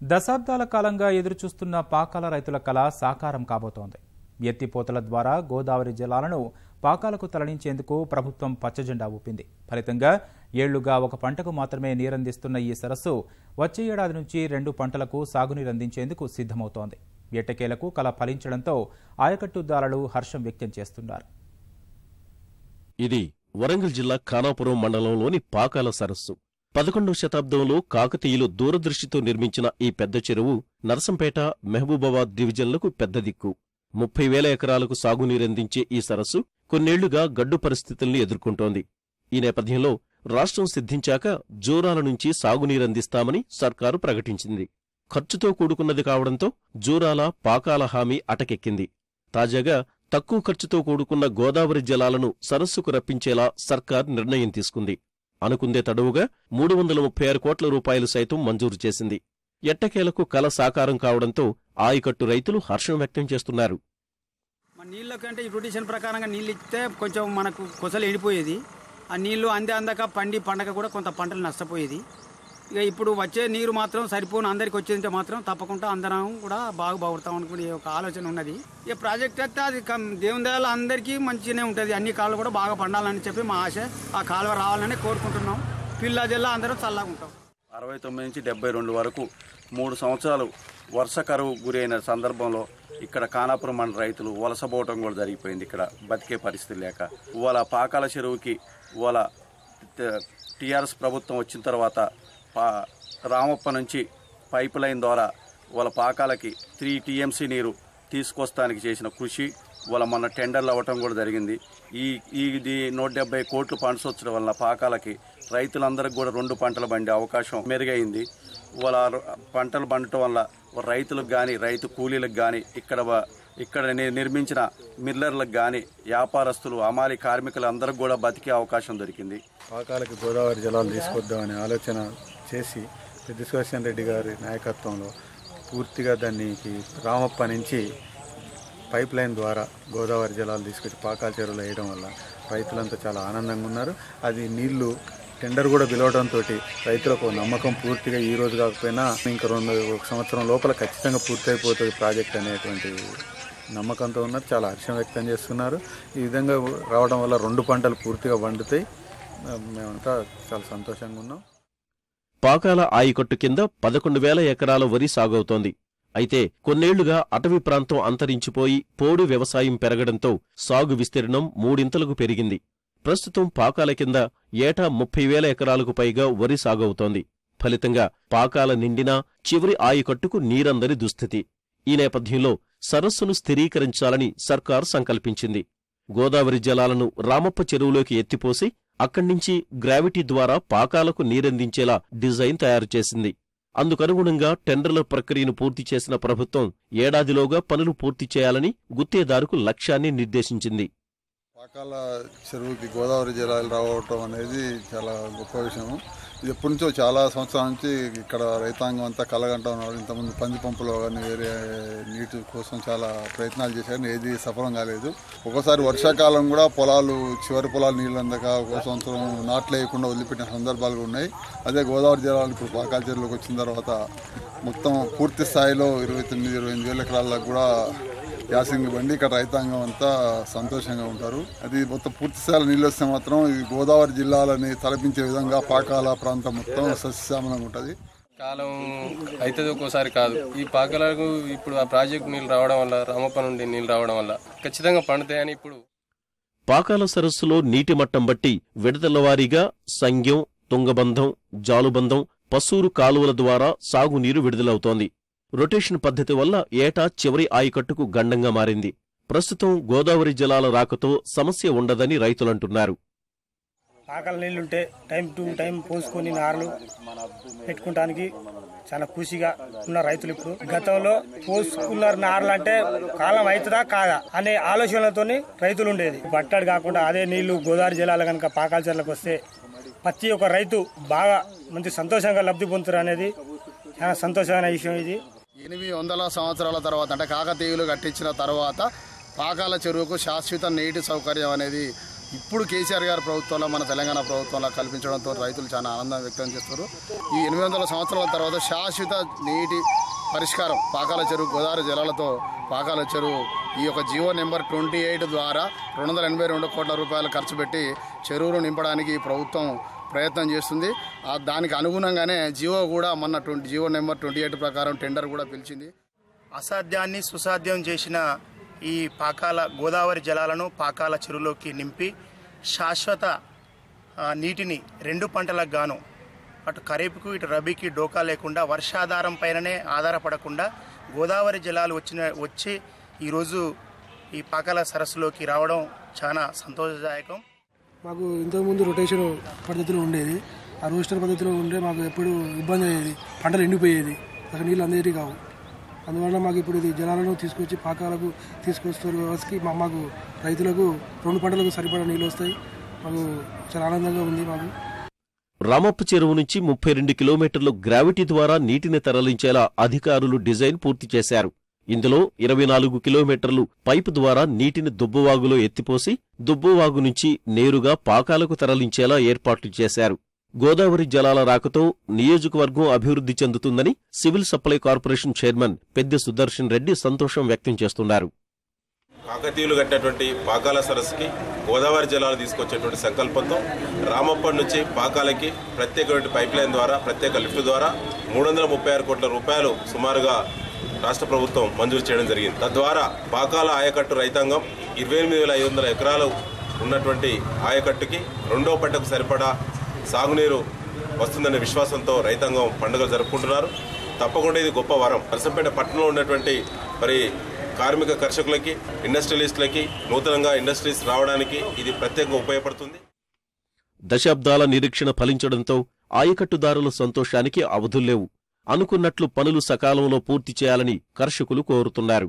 దశాబ్దాల కాలంగా ఎదురుచూస్తున్న పాకాల రైతుల కళ సాకారం కాబోతోంది. ఎత్తిపోతల ద్వారా గోదావరి జలాలను పాకాలకు తరలించేందుకు ప్రభుత్వం పచ్చజెండా ఊపింది. ఫలితంగా ఏళ్ళుగా ఒక పంటకు మాత్రమే నీరందిస్తున్న ఈ సరస్సు వచ్చే ఏడాది నుంచి రెండు పంటలకు సాగునీరు అందించేందుకు సిద్ధమవుతోంది. ఎట్టకేలకు కళ ఫలించడంతో ఆయకట్టుదారులు హర్షం వ్యక్తం చేస్తున్నారు. ఇది వరంగల్ జిల్లా ఖానాపురం మండలంలోని పాకాల సరస్సు. పదకొండవ శతాబ్దంలో కాకతీయులు దూరదృష్టితో నిర్మించిన ఈ పెద్ద చెరువు నరసంపేట మహబూబాబాద్ డివిజన్లకు పెద్ద దిక్కు. ముప్పై వేల ఎకరాలకు సాగునీరందించే ఈ సరస్సు కొన్నేళ్ళుగా గడ్డు పరిస్థితుల్ని ఎదుర్కొంటోంది. ఈ నేపథ్యంలో రాష్ట్రం సిద్ధించాక జూరాల నుంచి సాగునీరందిస్తామని సర్కారు ప్రకటించింది. ఖర్చుతో కూడుకున్నది కావడంతో జూరాల పాకాల హామీ అటకెక్కింది. తాజాగా తక్కువ ఖర్చుతో కూడుకున్న గోదావరి జలాలను సరస్సుకు రప్పించేలా సర్కార్ నిర్ణయం తీసుకుంది. అనుకుందే తడవుగా మూడు వందల ముప్పై ఆరు కోట్ల రూపాయలు సైతం మంజూరు చేసింది. ఎట్టకేలకు కల సాకారం కావడంతో ఆయకట్టు రైతులు హర్షం వ్యక్తం చేస్తున్నారు. మన నీళ్ళ కంటే ఈ రొటేషన్ ప్రకారంగా నీళ్ళు ఇస్తే కొంచెం మనకు కొసలు ఎండిపోయేది. ఆ నీళ్ళు అందే అందక పండి పండగ కూడా కొంత పంటలు నష్టపోయేది. ఇక ఇప్పుడు వచ్చే నీరు మాత్రం సరిపోను అందరికి వచ్చేదంటే మాత్రం తప్పకుండా అందరం కూడా బాగా బాగుతాం అనుకునే ఒక ఆలోచన ఉన్నది. ఈ ప్రాజెక్ట్ అయితే అది కం- దేవుని దయాల అందరికీ మంచిగానే ఉంటుంది. అన్ని కాలువలు కూడా బాగా పండాలని చెప్పి మా ఆశ. ఆ కాలువ రావాలని కోరుకుంటున్నాం. పిల్ల జిల్లా అందరూ చల్లగా ఉంటాం. అరవై తొమ్మిది నుంచి డెబ్బై రెండు వరకు మూడు సంవత్సరాలు వర్ష కరువు గురైన సందర్భంలో ఇక్కడ కానాపురం మండల రైతులు వలసపోవటం కూడా జరిగిపోయింది ఇక్కడ బతికే పరిస్థితి లేక. వాళ్ళ పాకాల చెరువుకి వాళ్ళ టీఆర్ఎస్ ప్రభుత్వం వచ్చిన తర్వాత పా రామప్ప నుంచి పైప్ లైన్ ద్వారా వాళ్ళ పాకాలకి త్రీ టీఎంసీ నీరు తీసుకొస్తానికి చేసిన కృషి వాళ్ళ మొన్న టెండర్లు అవ్వటం కూడా జరిగింది. ఈ ఇది నూట డెబ్బై కోట్లు ఫండ్స్ వచ్చడం వల్ల పాకాలకి రైతులందరికీ కూడా రెండు పంటలు పండే అవకాశం మెరుగైంది. వాళ్ళ పంటలు పండటం వల్ల రైతులకు కానీ రైతు కూలీలకు కానీ ఇక్కడ ఇక్కడ నిర్మించిన మిల్లర్లకు కానీ వ్యాపారస్తులు అమాలి కార్మికులు అందరికి కూడా బతికే అవకాశం దొరికింది. పాకాలకి గోదావరి జలాలు తీసుకొద్దామనే ఆలోచన చేసి పెద్ద రెడ్డి గారి నాయకత్వంలో పూర్తిగా దానికి రామప్ప నుంచి పైప్ లైన్ ద్వారా గోదావరి జలాలు తీసుకొచ్చి పాకాల చెరువులు వేయడం వల్ల రైతులంతా చాలా ఆనందంగా ఉన్నారు. అది నీళ్ళు టెండర్ కూడా పిలవడంతో రైతులకు నమ్మకం పూర్తిగా ఈ రోజు కాకపోయినా ఇంకా రెండు ఒక సంవత్సరం లోపల ఖచ్చితంగా పూర్తయిపోతుంది ప్రాజెక్ట్ అనేటువంటి నమ్మకంతో ఉన్నారు చాలా హర్షం వ్యక్తం చేస్తున్నారు. ఈ విధంగా రావడం వల్ల రెండు పంటలు పూర్తిగా వండుతాయి మేమంతా చాలా సంతోషంగా ఉన్నాం. పాకాల ఆయకట్టు కింద పదకొండు వేల ఎకరాల వరి సాగవుతోంది. అయితే కొన్నేళ్ళుగా అటవీ ప్రాంతం అంతరించిపోయి పోడు వ్యవసాయం పెరగడంతో సాగు విస్తీర్ణం మూడింతలకు పెరిగింది. ప్రస్తుతం పాకాల కింద ఏటా ముప్పై వేల ఎకరాలకు పైగా వరి సాగవుతోంది. ఫలితంగా పాకాల నిండినా చివరి ఆయకట్టుకు నీరందని దుస్థితి. ఈ నేపథ్యంలో సరస్సును స్థిరీకరించాలని సర్కార్ సంకల్పించింది. గోదావరి జలాలను రామప్ప చెరువులోకి ఎత్తిపోసి అక్కడ్నుంచి గ్రావిటీ ద్వారా పాకాలకు నీరందించేలా డిజైన్ తయారు చేసింది. అందుకనుగుణంగా టెండర్ల ప్రక్రియను పూర్తి చేసిన ప్రభుత్వం ఏడాదిలోగా పనులు పూర్తి చేయాలని గుత్తేదారుకు లక్ష్యాన్ని నిర్దేశించింది. పాకాల చెరువుకి గోదావరి జలాలు రావటం అనేది చాలా గొప్ప విషయం ఎప్పటి నుంచో చాలా సంవత్సరాల నుంచి ఇక్కడ రైతాంగం అంతా కలగంటా ఉన్నారు. ఇంతకుముందు పంది పంపులో కానీ వేరే నీటి కోసం చాలా ప్రయత్నాలు చేశారు. ఏది సఫలం కాలేదు. ఒకసారి వర్షాకాలం కూడా పొలాలు చివరి పొలాలు నీళ్ళు అందక ఒక సంవత్సరం నాట్లు వేయకుండా వదిలిపెట్టిన సందర్భాలు ఉన్నాయి. అదే గోదావరి జిల్లాలో ఇప్పుడు పాకాల చెరువులోకి వచ్చిన తర్వాత మొత్తం పూర్తి స్థాయిలో ఇరవై తొమ్మిది ఇరవై ఎనిమిది వేల ఎకరాలకు కూడా యాసింగి బండి ఇక్కడ రైతాంగం అంతా సంతోషంగా ఉంటారు. అది మొత్తం పూర్తి స్థాయిలో నీళ్ళు వస్తే మాత్రం ఈ గోదావరి జిల్లాలని తలపించే విధంగా పాకాల ప్రాంతం మొత్తం సస్యశ్యామలంగా ఉంటుంది. కాలం అవుతుంది ఒక్కోసారి కాదు. ఈ పాకలకు ఇప్పుడు ఆ ప్రాజెక్ట్ నీళ్ళు రావడం వల్ల రామప్ప నుండి నీళ్ళు రావడం వల్ల ఖచ్చితంగా పండుతాయని ఇప్పుడు పాకాల సరస్సులో నీటి మట్టం బట్టి విడతల వారీగా సంగ్యం తుంగబంధం జాలుబంధం పసూరు కాలువల ద్వారా సాగునీరు విడుదలవుతోంది. రొటేషన్ పద్ధతి వల్ల ఏటా చివరి ఆయకట్టుకు గండంగా మారింది. ప్రస్తుతం గోదావరి జలాల రాకతో సమస్య ఉండదని రైతులంటున్నారు. ఆకలి నీళ్ళుంటే టైం టు టైం పోసుకొని నారలు పెట్టుకుంటానికి చాలా ఖుషిగా ఉన్న రైతులు ఇప్పుడు. గతంలో పోసుకున్నారు నారలు అంటే కాలం అవుతుందా కాదా అనే ఆలోచనలతో రైతులు ఉండేది. పట్టాడు కాకుండా అదే నీళ్ళు గోదావరి జిల్లాలో కనుక పాకాల చెర్లకు వస్తే ప్రతి ఒక్క రైతు బాగా మంచి సంతోషంగా లబ్ధి పొందుతారు అనేది చాలా సంతోషమైన విషయం ఇది. ఎనిమిది వందల సంవత్సరాల తర్వాత అంటే కాకతీయులు కట్టించిన తర్వాత పాకాల చెరువుకు శాశ్వత నీటి సౌకర్యం అనేది ఇప్పుడు కేసీఆర్ గారి ప్రభుత్వంలో మన తెలంగాణ ప్రభుత్వంలో కల్పించడంతో రైతులు చాలా ఆనందం వ్యక్తం చేస్తారు ఈ ఎనిమిది వందల సంవత్సరాల తర్వాత శాశ్వత నీటి పరిష్కారం పాకాల చెరువు గోదావరి జలాలతో పాకాల చెరువు ఈ యొక్క జియో నెంబర్ ట్వంటీ ఎయిట్ ద్వారా రెండు వందల ఎనభై రెండు కోట్ల రూపాయలు ఖర్చు పెట్టి చెరువును నింపడానికి ఈ ప్రభుత్వం ప్రయత్నం చేస్తుంది. ఆ దానికి అనుగుణంగానే జియో కూడా మొన్న twenty GO number twenty eight ప్రకారం టెండర్ కూడా పిలిచింది. అసాధ్యాన్ని సుసాధ్యం చేసిన ఈ పాకాల గోదావరి జలాలను పాకాల చెరువులోకి నింపి శాశ్వత నీటిని రెండు పంటలకు గాను అటు ఖరీఫ్కు ఇటు రబీకి డోకా లేకుండా వర్షాధారం పైననే ఆధారపడకుండా గోదావరి జలాలు వచ్చిన వచ్చి ఈరోజు ఈ పాకాల సరస్సులోకి రావడం చాలా సంతోషదాయకం. మాకు ఇంతకుముందు రొటేషన్ పద్ధతిలో ఉండేది. ఆ రోస్టర్ పద్ధతిలో ఉండే మాకు ఎప్పుడు ఇబ్బంది అయ్యేది. పంటలు ఎండిపోయేది. అక్కడ నీళ్ళు అందేటి కావు. అందువల్ల మాకు ఇప్పుడు ఇది జలాలను తీసుకొచ్చి పాకాలకు తీసుకొస్తారు వ్యవస్థకి మా మాకు రైతులకు రెండు పంటలకు సరిపడా నీళ్ళు వస్తాయి. మాకు చాలా ఆనందంగా ఉంది మాకు. రామప్ప చెరువు నుంచి ముప్పై రెండు కిలోమీటర్లు గ్రావిటీ ద్వారా నీటిని తరలించేలా అధికారులు డిజైన్ పూర్తి చేశారు. ఇందులో ఇరవై నాలుగు కిలోమీటర్లు పైపు ద్వారా నీటిని దుబ్బవాగులో ఎత్తిపోసి దుబ్బవాగు నుంచి నేరుగా పాకాలకు తరలించేలా ఏర్పాట్లు చేశారు. గోదావరి జలాల రాకతో నియోజకవర్గం అభివృద్ధి చెందుతుందని సివిల్ సప్లై కార్పొరేషన్ చైర్మన్ పెద్ద సుదర్శన్ రెడ్డి సంతోషం వ్యక్తం చేస్తున్నారు. కాకతీయులు కట్టినటువంటి పాకాల సరస్సుకి గోదావరి జలాలు తీసుకొచ్చేటువంటి సంకల్పంతో రామప్పటి నుంచి పాకాలకి ప్రత్యేకమైన పైప్ లైన్ ద్వారా ప్రత్యేక లిఫ్ట్ ద్వారా మూడు వందల ముప్పై ఆరు కోట్ల రూపాయలు సుమారుగా రాష్ట్ర ప్రభుత్వం మంజూరు చేయడం జరిగింది. తద్వారా పాకాల ఆయకట్టు రైతాంగం ఇరవై ఎనిమిది వేల ఐదు వందల ఎకరాలు ఉన్నటువంటి ఆయకట్టుకి రెండో పంటకు సరిపడా సాగునీరు వస్తుందనే విశ్వాసంతో రైతాంగం పండుగలు జరుపుకుంటున్నారు. తప్పకుండా ఇది గొప్ప వరం. నరసంపేట పట్టణంలో ఉన్నటువంటి మరి కార్మిక కర్షకులకి ఇండస్ట్రియలిస్టులకి నూతనంగా ఇండస్ట్రీస్ రావడానికి ఇది ప్రత్యేకంగా ఉపయోగపడుతుంది. దశాబ్దాల నిరీక్షణ ఫలించడంతో ఆయకట్టుదారుల సంతోషానికి అవధుల్లేవు అనుకున్నట్లు పనులు సకాలంలో పూర్తి చేయాలని కర్షకులు కోరుతున్నారు.